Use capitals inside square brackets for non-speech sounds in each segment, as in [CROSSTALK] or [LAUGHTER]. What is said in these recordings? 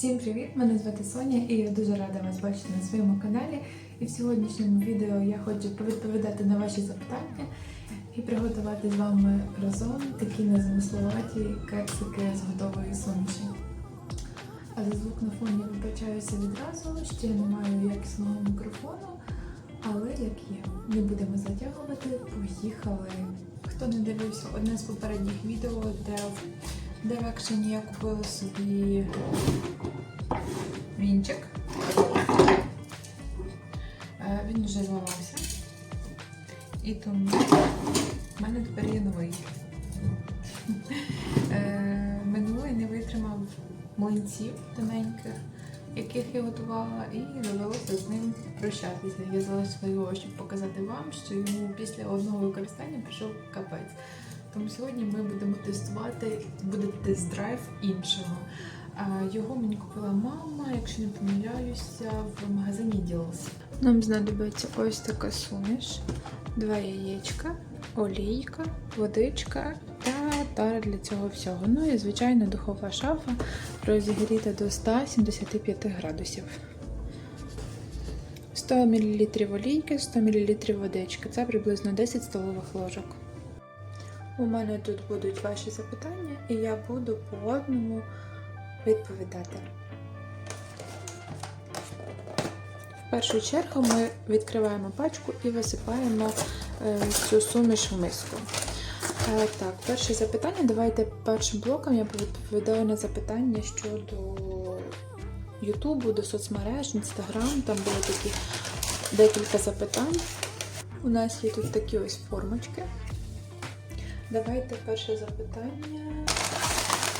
Всім привіт! Мене звати Соня і я дуже рада вас бачити на своєму каналі. І в сьогоднішньому відео я хочу відповідати на ваші запитання і приготувати з вами разом такі незамисловаті кексики з готової суміші. А за звук на фоні вибачаюся відразу, ще не маю якісного мікрофону, але як є, не будемо затягувати, поїхали. Хто не дивився одне з попередніх відео, де екшені я купила собі вінчик. Е, Він вже зламався. І тому в мене тепер є новий. Е, Минулий не витримав млинців тоненьких, яких я готувала, і довелося з ним прощатися. Я залишила його, щоб показати вам, що йому після одного використання пішов капець. Тому сьогодні ми будемо тестувати, буде тест-драйв іншого. Його мені купила мама, якщо не помиляюся, в магазині Ділс. Нам знадобиться ось така суміш, два яєчка, олійка, водичка та тара для цього всього. Ну і звичайно духова шафа розігріта до 175 градусів. 100 мл олійки, 100 мл водички. Це приблизно 10 столових ложок. У мене тут будуть ваші запитання, і я буду по одному відповідати. В першу чергу ми відкриваємо пачку і висипаємо е, цю суміш в миску. Е, так, перше запитання. Давайте першим блоком я відповідаю на запитання щодо Ютубу, до соцмереж, Інстаграм. Там були такі декілька запитань. У нас є тут такі ось формочки. Давайте перше запитання.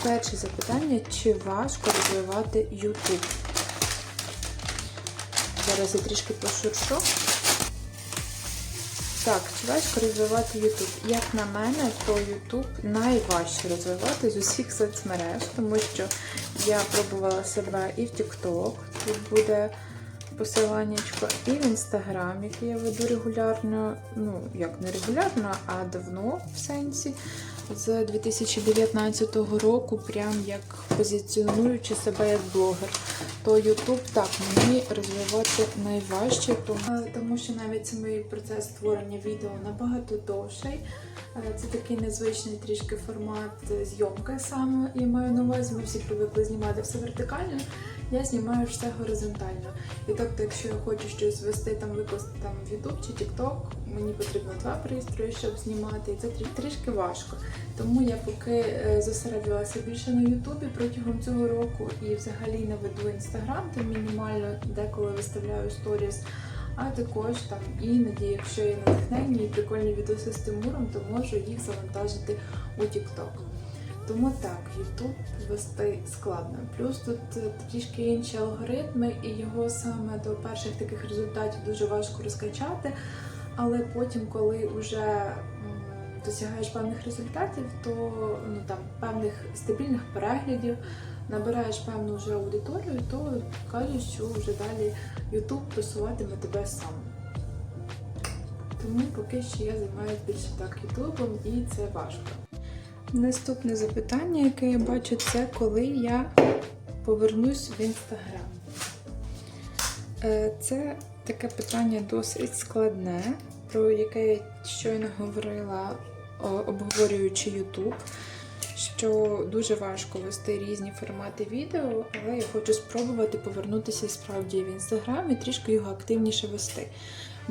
Перше запитання: чи важко розвивати YouTube? Зараз я трішки пошуршу. Так, чи важко розвивати YouTube? Як на мене, то YouTube найважче розвивати з усіх соцмереж, тому що я пробувала себе і в TikTok, тут буде посиланнячко, і в Instagram, який я веду регулярно, ну, як не регулярно, а давно в сенсі. З 2019 року, прям як позиціонуючи себе як блогер, то YouTube так мені розвивати найважче, тому, тому що навіть самий процес створення відео набагато довший. Е, Це такий незвичний трішки формат зйомки саме я маю на увазі. Ми всі привикли знімати все вертикально. Я знімаю все горизонтально. І тобто, якщо я хочу щось вести там, викласти там в YouTube чи TikTok, мені потрібно два пристрої, щоб знімати, і це трі- трішки важко. Тому я поки е, зосередилася більше на Ютубі протягом цього року і взагалі не веду інстаграм, там мінімально деколи виставляю сторіс. А також там іноді, якщо є натхнення і прикольні відоси з Тимуром, то можу їх завантажити у TikTok. Тому так, YouTube вести складно. Плюс тут е, трішки інші алгоритми, і його саме до перших таких результатів дуже важко розкачати. Але потім, коли вже досягаєш певних результатів, то ну там певних стабільних переглядів, набираєш певну вже аудиторію, то кажуть, що вже далі YouTube просуватиме тебе сам. Тому поки що я займаюся більше так Ютубом, і це важко. Наступне запитання, яке я бачу, це коли я повернусь в інстаграм. Е, Це таке питання досить складне, про яке я щойно говорила, обговорюючи YouTube, що дуже важко вести різні формати відео, але я хочу спробувати повернутися справді в інстаграм і трішки його активніше вести.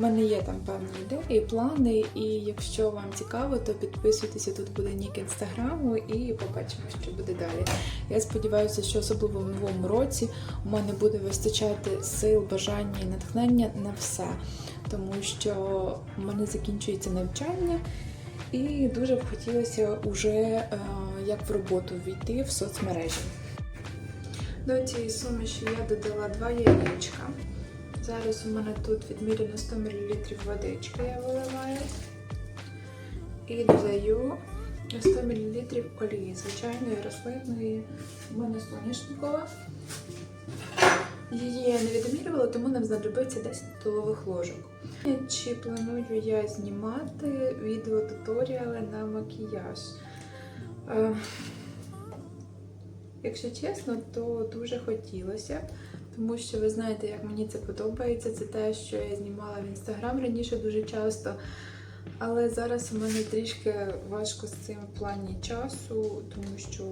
У мене є там певні ідеї, плани, і якщо вам цікаво, то підписуйтеся, тут буде нік інстаграму і побачимо, що буде далі. Я сподіваюся, що особливо в новому році у мене буде вистачати сил, бажання і натхнення на все, тому що в мене закінчується навчання, і дуже б хотілося уже е, як в роботу війти в соцмережі. До цієї суміші я додала два яєчка. Зараз у мене тут відміряно 100 мл водички я виливаю. І додаю 100 мл олії, звичайної рослинної, у мене соняшникова. Її я не відмірювала, тому нам знадобиться 10 столових ложок. Чи планую я знімати відео-туторіали на макіяж? Е, Якщо чесно, то дуже хотілося, тому що ви знаєте, як мені це подобається. Це те, що я знімала в інстаграм раніше дуже часто. Але зараз у мене трішки важко з цим в плані часу, тому що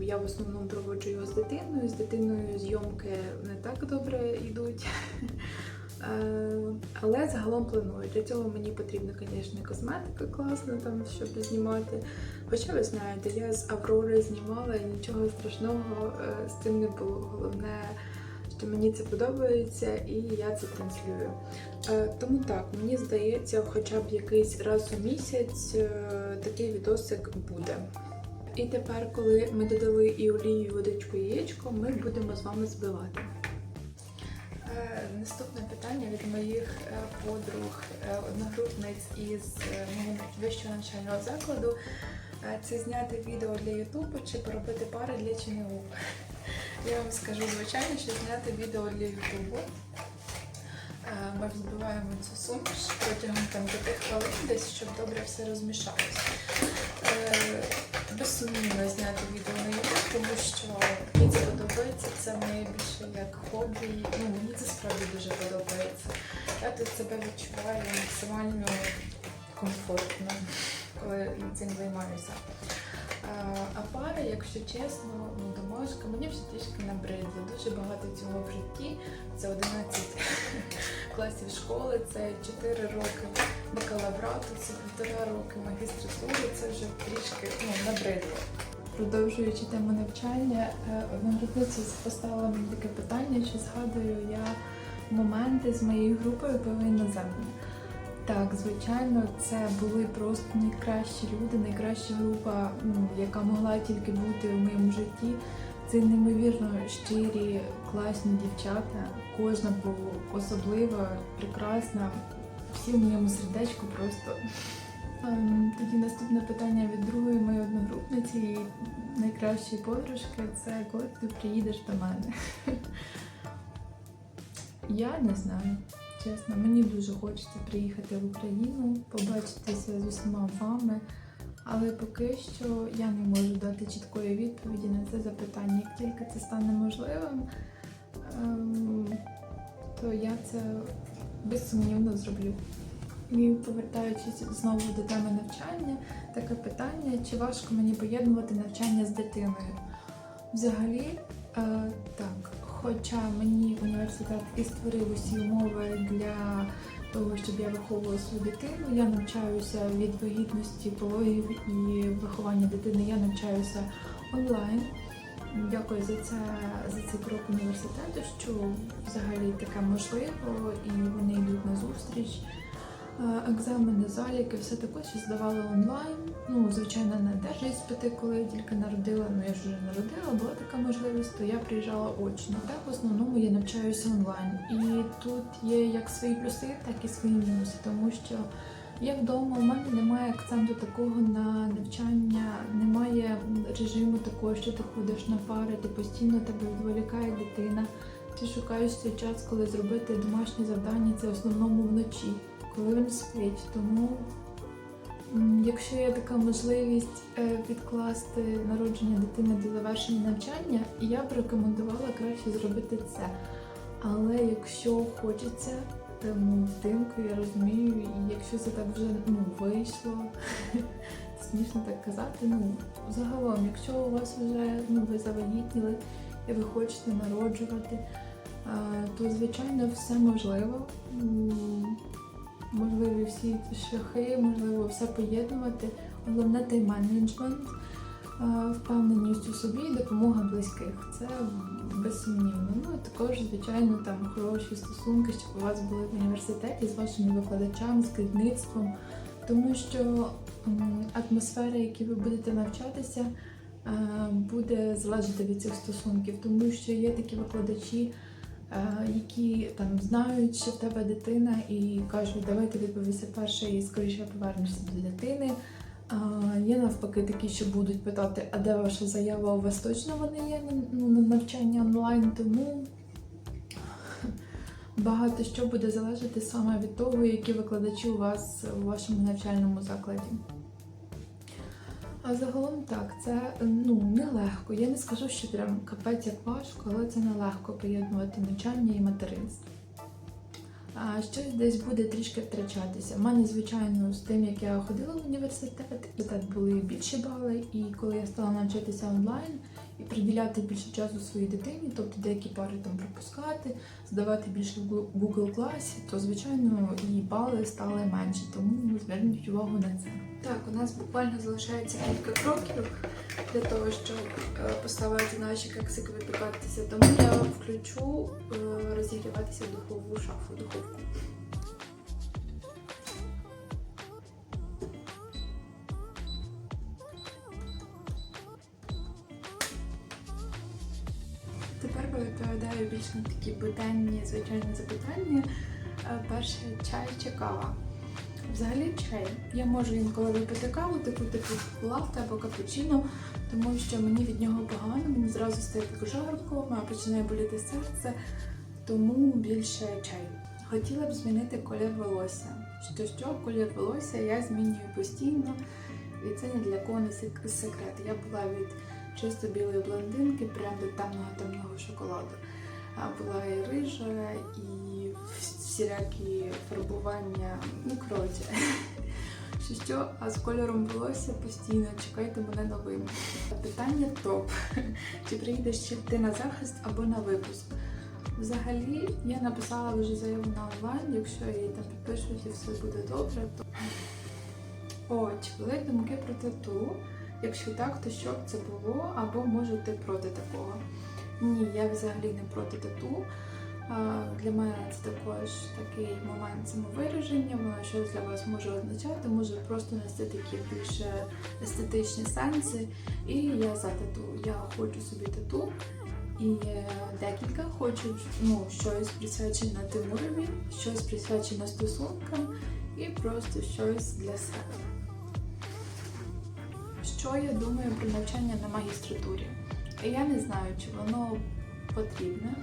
я в основному проводжу його з дитиною. З дитиною зйомки не так добре йдуть. [LAUGHS] Е, Але загалом планую. Для цього мені потрібна, звісно, косметика класна, там, щоб знімати. Хоча ви знаєте, я з Аврори знімала і нічого страшного е, з цим не було. Головне, що мені це подобається і я це транслюю. Е, Тому так, мені здається, хоча б якийсь раз у місяць е, такий відосик буде. І тепер, коли ми додали і олію, і водичку, і яєчко, ми будемо з вами збивати. Е, Наступне питання від моїх подруг, одногрупниць із мого вищого навчального закладу. Це зняти відео для Ютубу чи поробити пари для ЧНУ. Я вам скажу, звичайно, що зняти відео для Ютубу. Е, Ми взбиваємо цю суміш протягом там 5 хвилин, десь щоб добре все розмішалося. Е, Безсумнівно зняти відео на YouTube, тому що мені це подобається, це моє більше як хобі. Ну, мені це справді дуже подобається. Я тут себе відчуваю максимально комфортно, коли цим займаюся. Е, А пари, якщо чесно, ну, домашка, мені вже трішки набридло. Дуже багато цього в житті. Це 11 [LAUGHS] класів школи, це 4 роки бакалаврату, це півтора роки магістратури, це вже трішки ну, набридло. Продовжуючи тему навчання, е, одногрупниця поставила мені таке питання, чи згадую я моменти з моєю групою ПВ іноземне. Так, звичайно, це були просто найкращі люди, найкраща група, ну, яка могла тільки бути в моєму житті. Це неймовірно щирі, класні дівчата. Кожна по- особлива, прекрасна. Всі в моєму сердечку просто. Ем, Тоді наступне питання від другої моєї одногрупниці і найкращої подружки це коли ти приїдеш до мене. [LAUGHS] Я не знаю. Чесно, мені дуже хочеться приїхати в Україну, побачитися з усіма вами, але поки що я не можу дати чіткої відповіді на це запитання. Як тільки це стане можливим, ем, то я це безсумнівно зроблю. І повертаючись знову до теми навчання, таке питання: чи важко мені поєднувати навчання з дитиною? Взагалі, е, так. Хоча мені університет і створив усі умови для того, щоб я виховувала свою дитину. Я навчаюся від вагітності, пологів і виховання дитини. Я навчаюся онлайн. Дякую за це за цей крок університету, що взагалі таке можливо, і вони йдуть на зустріч. Е, Екзамени, заліки, все також я здавала онлайн. Ну, звичайно, не держіспити, коли я тільки народила. Ну я ж вже народила, була така можливість, то я приїжджала очно. Так, в основному я навчаюся онлайн. І тут є як свої плюси, так і свої мінуси, тому що я вдома, у мене немає акценту такого на навчання, немає режиму такого, що ти ходиш на пари, ти постійно тебе відволікає дитина. Ти шукаєш цей час, коли зробити домашні завдання, це в основному вночі, коли він спить. Тому, якщо є така можливість е, відкласти народження дитини до завершення навчання, я б рекомендувала краще зробити це. Але якщо хочеться тому дитинку, я розумію, і якщо це так вже ну, вийшло, [LAUGHS] смішно так казати. Ну, загалом, якщо у вас вже ну, ви завагітніли і ви хочете народжувати, то звичайно все можливо. Можливі всі ці шляхи, можливо, все поєднувати. Головне тайм-менеджмент, а, впевненість у собі і допомога близьких. Це безсумнівно. Ну і також, звичайно, там хороші стосунки, щоб у вас були в університеті з вашими викладачами, з керівництвом, тому що атмосфера, в якій ви будете навчатися, е, буде залежати від цих стосунків, тому що є такі викладачі, е, які там знають, що в тебе дитина, і кажуть, давай ти відповіси перше і скоріше повернешся до дитини. Є навпаки такі, що будуть питати, а де ваша заява? У вас точно вони є ну, на навчання онлайн, тому багато що буде залежати саме від того, які викладачі у вас у вашому навчальному закладі. А загалом так, це ну нелегко. Я не скажу, що прям капець як важко, але це нелегко поєднувати навчання і материнство. А щось десь буде трішки втрачатися. У мене, звичайно, з тим, як я ходила в університет, були більші бали, і коли я стала навчатися онлайн і приділяти більше часу своїй дитині, тобто деякі пари там пропускати, здавати більше в Google класі, то звичайно і бали стали менші. Тому ну, зверніть увагу на це. Так, у нас буквально залишається кілька кроків для того, щоб е, поставити наші кексики випікатися. Тому я включу е, розігріватися в духову шафу, духовку. На такі буденні, звичайні запитання. Е, Перше чай чи кава. Взагалі чай. Я можу інколи випити каву, таку типу латте або капучино, тому що мені від нього погано, мені зразу стає так жарко, мене починає боліти серце, тому більше чай. Хотіла б змінити колір волосся. Що що, колір волосся я змінюю постійно, і це ні для кого не секрет. Я була від чисто білої блондинки прямо до темного темного шоколаду. Була і рижа, і всілякі фарбування, ну коротше. [LAUGHS] Що що, а з кольором волосся постійно чекайте мене новим. Питання топ. [LAUGHS] Чи приїдеш ще ти на захист або на випуск? Взагалі, я написала вже заяву на онлайн, якщо її там підпишуть і все буде добре, то. О, чи були думки про тату? Якщо так, то що б це було, або може ти проти такого? Ні, я взагалі не проти тату. Для мене це також такий момент самовираження, щось для вас може означати, може просто нести такі більше естетичні сенси. І я за тату. Я хочу собі тату. І декілька хочу ну, щось присвячене Тимурові, щось присвячене стосункам і просто щось для себе. Що я думаю про навчання на магістратурі? Я не знаю, чи воно потрібне.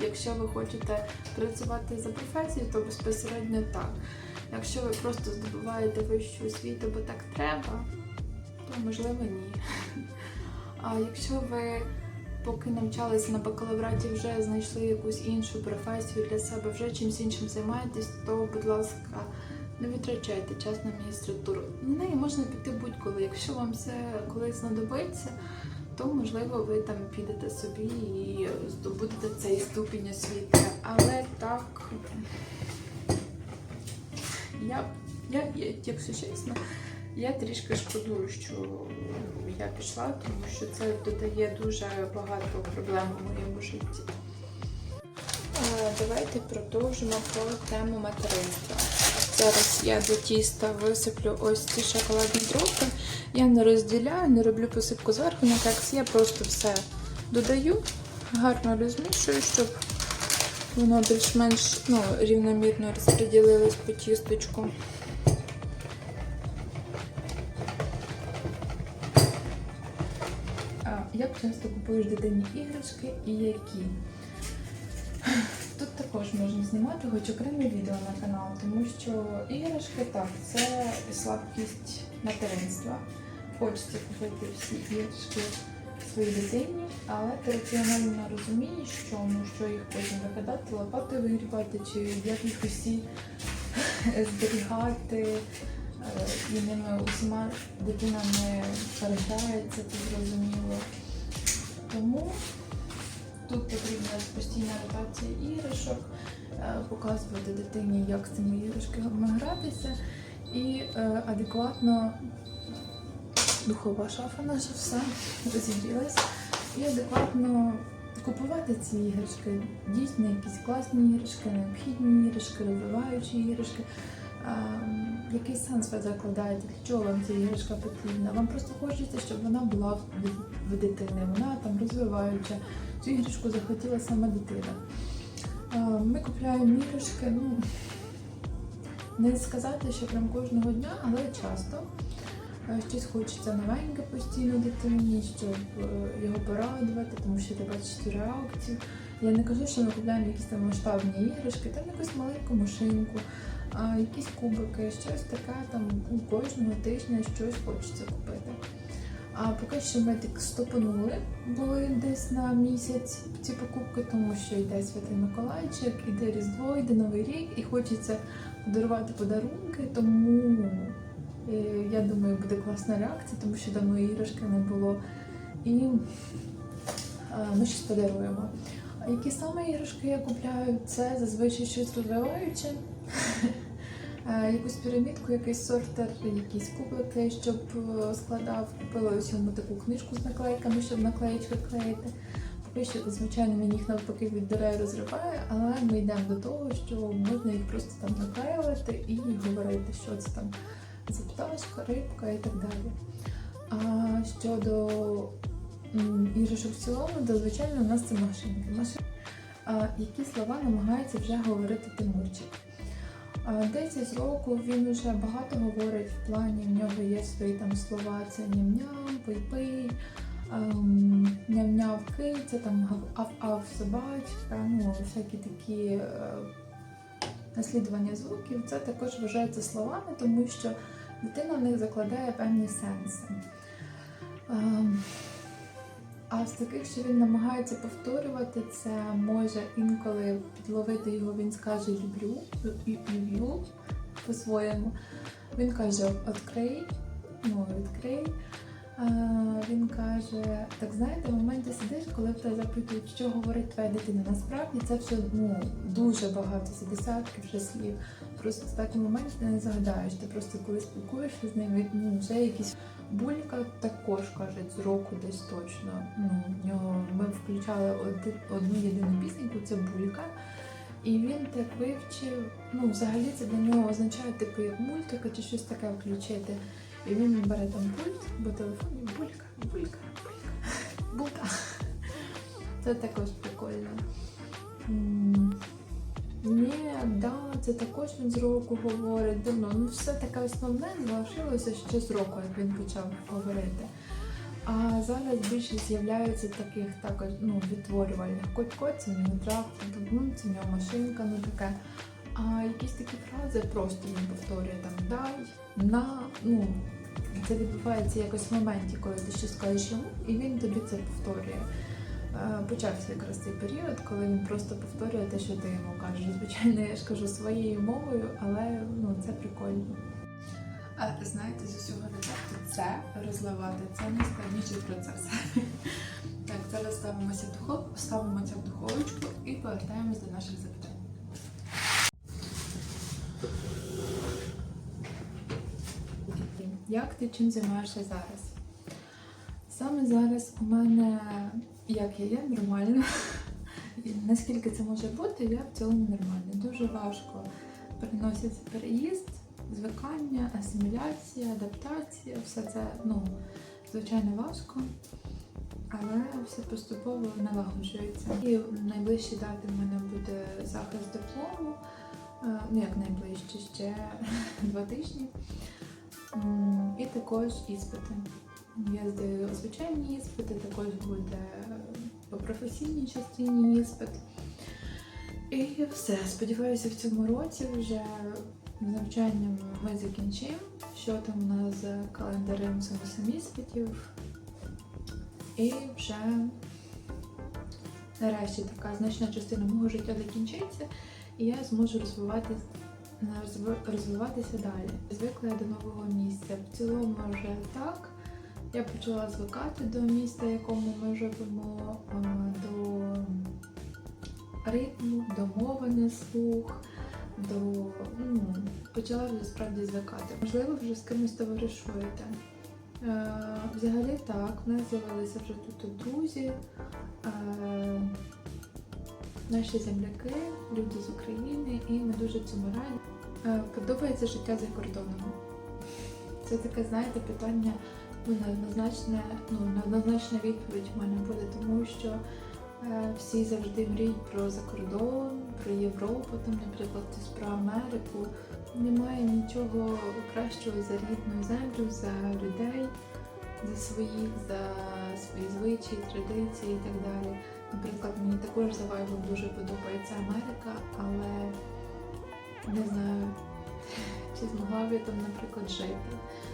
Якщо ви хочете працювати за професією, то безпосередньо так. Якщо ви просто здобуваєте вищу освіту, бо так треба, то можливо ні. А якщо ви поки навчалися на бакалавраті, вже знайшли якусь іншу професію для себе, вже чимось іншим займаєтесь, то, будь ласка, не витрачайте час на магістратуру. На неї можна піти будь-коли. Якщо вам це колись знадобиться, то можливо ви там підете собі і здобудете цей ступінь освіти. Але так я, я, я якщо чесно, я трішки шкодую, що я пішла, тому що це додає дуже багато проблем у моєму житті. Е, Давайте продовжимо про тему материнства. Зараз я до тіста висиплю ось ці шоколадні трохи. Я не розділяю, не роблю посипку зверху на кекс. Я просто все додаю, гарно розмішую, щоб воно більш-менш ну, рівномірно розподілилось по тісточку. Як часто купуєш дитині іграшки і які? Тут також можна знімати хоч окреме відео на канал, тому що іграшки так, це слабкість материнства. Хочеться купити всі іграшки своїй дитині, але ти раціонально розумієш, що, ну, що їх потім викидати, лопати вигрібати, чи як їх усі [LAUGHS] зберігати. е, І ними усіма дитина не переграється, це зрозуміло. Тому Тут потрібна постійна ротація іграшок, е, показувати дитині, як з цими іграшками гратися, і е, адекватно духова шафа наша все розігрілась, і адекватно купувати ці іграшки. Дійсно, якісь класні іграшки, необхідні іграшки, розвиваючі іграшки. Який сенс ви закладаєте? Для чого вам ця іграшка потрібна? Вам просто хочеться, щоб вона була в дитини, вона там розвиваюча. Цю іграшку захотіла сама дитина. Ми купуємо іграшки, ну не сказати, що прям кожного дня, але часто. Щось хочеться новеньке постійно дитині, щоб е, його порадувати, тому що ти бачиш цю реакцію. Я не кажу, що ми купуємо якісь там масштабні іграшки, там якусь маленьку машинку, якісь кубики, щось таке там кожного тижня щось хочеться купити. А поки що ми так стопанули, були десь на місяць ці покупки, тому що йде Святий Миколайчик, іде Різдво, йде Новий рік, і хочеться подарувати подарунки, тому е, я думаю, буде класна реакція, тому що давно іграшки не було. І е, ми щось подаруємо. Які саме іграшки я купляю? Це зазвичай щось розвиваюче. Е, Якусь пірамідку, якийсь сортер, якісь кублики, щоб е, складав. Купила ось йому таку книжку з наклейками, щоб наклеїчки клеїти. Поки що, звичайно, він їх навпаки віддирає, розриває, але ми йдемо до того, що можна їх просто там наклеювати і говорити, що це там за пташка, рибка і так далі. А щодо іграшок в цілому, то звичайно у нас це машинки. Машин... Які слова намагається вже говорити Тимурчик? Десь із року він вже багато говорить в плані, в нього є свої там слова, це ням-ням, пий-пий, ем, ням-ням киця, там ав-ав собачка, ну всякі такі е, наслідування звуків. Це також вважається словами, тому що дитина в них закладає певні сенси. А з таких, що він намагається повторювати, це може інколи підловити його, він скаже люблю, лю- люблю по-своєму. Він каже відкрий, ну відкрий. Він каже, так знаєте, в моменті сидиш, коли в тебе запитують, що говорить твоя дитина. Насправді це все ну, дуже багато, це десятки вже слів. Просто в такий момент ти не загадаєш. Ти просто коли спілкуєшся з ними, ну вже якісь Булька також кажуть з року десь точно. Ну, в нього ми включали оди- одну єдину пісеньку, це булька. І він так вивчив. Ну, взагалі це для нього означає типу як мультика чи щось таке включити. І він бере там пульт, бо телефон і булька, булька, булька, булка. Це також прикольно. Ні, да, це також він з року говорить давно. Ну, все таке основне залишилося ще з року, як він почав говорити. А зараз більше з'являється таких також ну, відтворювальних коть-коть, це в нього трактор, ну, це нього машинка, ну таке. А якісь такі фрази просто він повторює там дай, на, ну це відбувається якось в моменті, коли ти щось кажеш йому, і він тобі це повторює. Е, Почався якраз цей період, коли він просто повторює те, що ти йому кажеш. Звичайно, я ж кажу своєю мовою, але ну це прикольно. А знаєте, з усього рецепту це розливати це найскладніший процес. [LAUGHS] Так, зараз ставимося в духовку, ставимо це в духовочку і повертаємось до наших запитань. Як ти чим займаєшся зараз? Саме зараз у мене, як я є, нормально. І Наскільки це може бути, я в цілому нормально. Дуже важко переноситься переїзд, звикання, асиміляція, адаптація, все це ну, звичайно важко, але все поступово налагоджується. І найближчі дати в мене буде захист диплому, е, ну як найближче ще [LAUGHS] два тижні. І також іспити. Я здаю звичайні іспити, також буде по професійній частині іспит. І все. Сподіваюся, в цьому році вже навчанням ми закінчимо. Що там у нас за календарем самосам іспитів. І вже нарешті така значна частина мого життя закінчиться, і я зможу розвиватися розви- розвиватися далі. Звикла я до нового місця. В цілому вже так. Я почала звикати до міста, якому ми живемо, до ритму, до мови на слух, до ну, почала вже справді звикати. Можливо, вже з кимось товаришуєте. Е, взагалі так, в нас з'явилися вже тут друзі, е, наші земляки, люди з України, і ми дуже цьому раді. Е, подобається життя за кордоном. Це таке, знаєте, питання ну, неоднозначне, ну, неоднозначна відповідь в мене буде, тому що е, всі завжди мріють про закордон, про Європу, там, наприклад, про Америку. Немає нічого кращого за рідну землю, за людей, за своїх, за свої звичаї, традиції і так далі. Наприклад, мені також за дуже подобається Америка, але не знаю, Чи змогла б я там, наприклад, жити?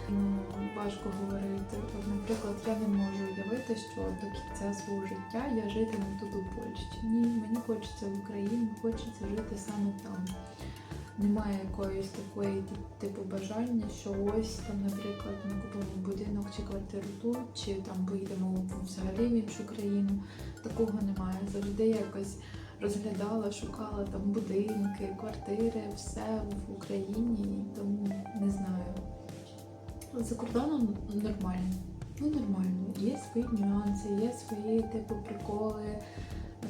Ну, важко говорити. От, наприклад, я не можу уявити, що до кінця свого життя я житиму тут у Польщі. Ні, мені хочеться в Україну, хочеться жити саме там. Немає якоїсь такої типу бажання, що ось там, наприклад, ми купимо будинок чи квартиру тут, чи там поїдемо взагалі в іншу країну. Такого немає. Завжди якось розглядала, шукала там будинки, квартири, все в Україні, тому не знаю. За кордоном нормально. Ну нормально. Є свої нюанси, є свої типу приколи,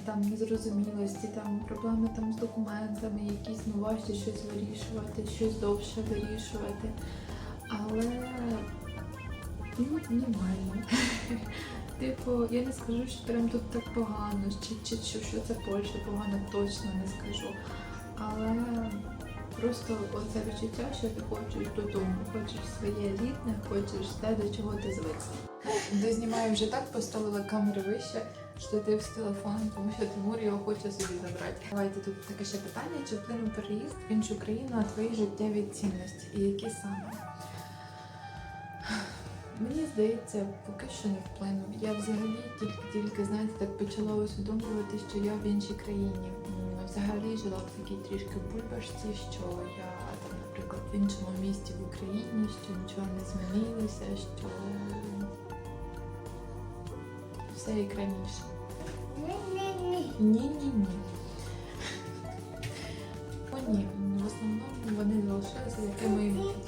там незрозумілості, там проблеми там з документами, якісь ну щось вирішувати, щось довше вирішувати. Але ну, нормально. [LAUGHS] Типу, я не скажу, що прям тут так погано, чи, чи, що це Польща погано, точно не скажу. Але просто оце відчуття, що ти хочеш додому, хочеш своє рідне, хочеш те, до чого ти звик. Дознімаю вже так, поставила камери вище, штатив з телефоном, тому що Тимур його хоче собі забрати. Давайте тут таке ще питання: чи вплинув переїзд в іншу країну на твої життєві цінності? І які саме? Мені здається, поки що не вплинув. Я взагалі тільки-тільки, знаєте, так почала усвідомлювати, що я в іншій країні. Взагалі жила в такій трішки бульбашці, що я там, наприклад, в іншому місті в Україні, що нічого не змінилося, що все як раніше. Ні-ні-ні. О, ні. В основному вони залишилися якими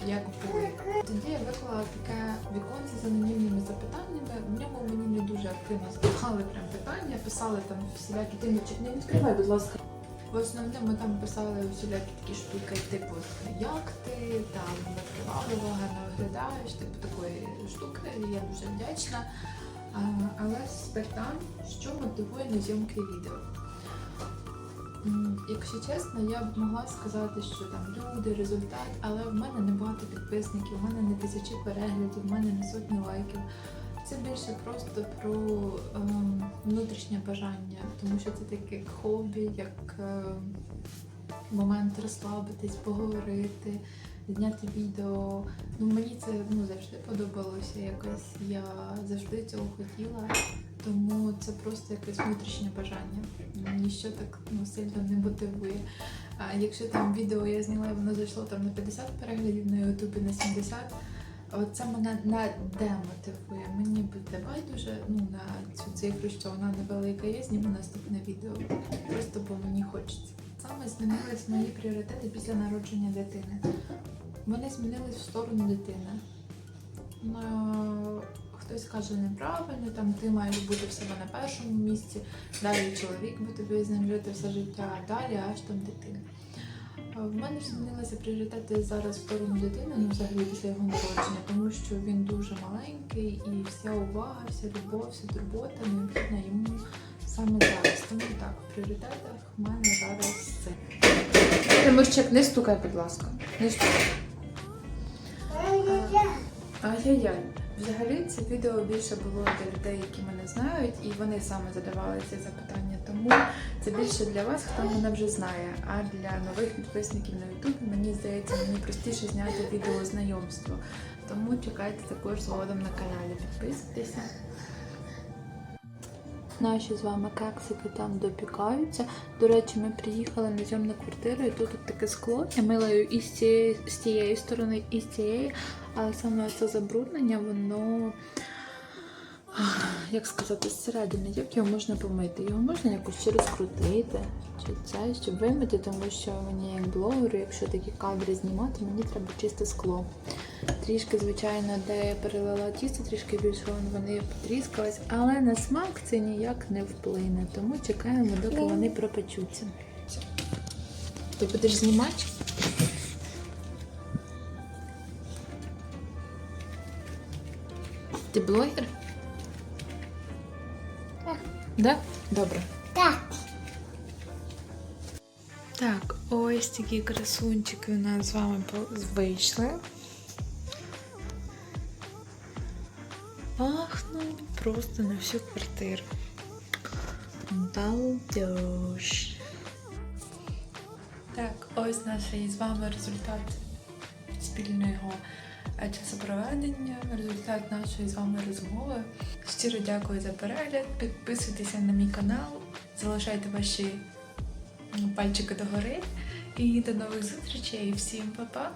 як були. Тоді я виклала таке віконце з анонімними запитаннями. В ньому мені не дуже активно задавали прям питання, писали там всілякі ти не не відкривай, будь ласка. В основному там писали всілякі такі штуки, типу, як ти там накривали, гарно виглядаєш, типу такої штуки. Я дуже вдячна. Але з питань, що мотивує на зйомки відео. Якщо чесно, я б могла сказати, що там люди, результат, але в мене не багато підписників, в мене не тисячі переглядів, в мене не сотні лайків. Це більше просто про ем, внутрішнє бажання, тому що це таке як хобі, як ем, момент розслабитись, поговорити, зняти відео. Ну мені це ну, завжди подобалося якось. Я завжди цього хотіла. Тому це просто якесь внутрішнє бажання. Ніщо так ну, сильно не мотивує. А якщо там відео я зняла, воно зайшло там на 50 переглядів, на Ютубі на 70, от це мене не демотивує. Мені буде байдуже ну, на цю цифру, що вона невелика, я зніму наступне відео. Просто бо мені хочеться. Саме змінились мої пріоритети після народження дитини. Вони змінились в сторону дитини. Хтось каже неправильно, там ти маєш бути в себе на першому місці, далі чоловік буде тобі з ним жити все життя, а далі аж там дитина. В мене ж змінилися пріоритети зараз в сторону дитини, ну взагалі після його народження, тому що він дуже маленький і вся увага, вся любов, вся турбота необхідна йому саме зараз. Тому так, в пріоритетах в мене зараз це. Тимурчик, не стукай, будь ласка. Не стукай. Ай-яй-яй. Взагалі це відео більше було для людей, які мене знають, і вони саме задавали ці запитання. Тому це більше для вас, хто мене вже знає. А для нових підписників на YouTube, мені здається, мені простіше зняти відео знайомство. Тому чекайте також згодом на каналі. Підписуйтеся. Наші з вами кексики там допікаються. До речі, ми приїхали на зйомну квартиру, і тут таке скло. Я милою і з цієї, з тієї сторони, і з цієї. Але саме це забруднення, воно, як сказати, зсередини, як його можна помити? Його можна якось чи розкрутити, чи це, щоб вимити, тому що мені як блогеру, якщо такі кадри знімати, мені треба чисте скло. Трішки, звичайно, де я перелила тісто, трішки більше вони потріскались, але на смак це ніяк не вплине. Тому чекаємо, доки вони пропечуться. Ти будеш знімати? Ти блогер? Так. Да? Добре. Так. Так, ось такі красунчики у нас з вами вийшли. Пахнуть просто на всю квартиру. Балдеж. Так, ось наш із вами результат спільного часопроведення, результат нашої з вами розмови. Щиро дякую за перегляд. Підписуйтеся на мій канал, залишайте ваші пальчики догори. І до нових зустрічей. Всім па-па!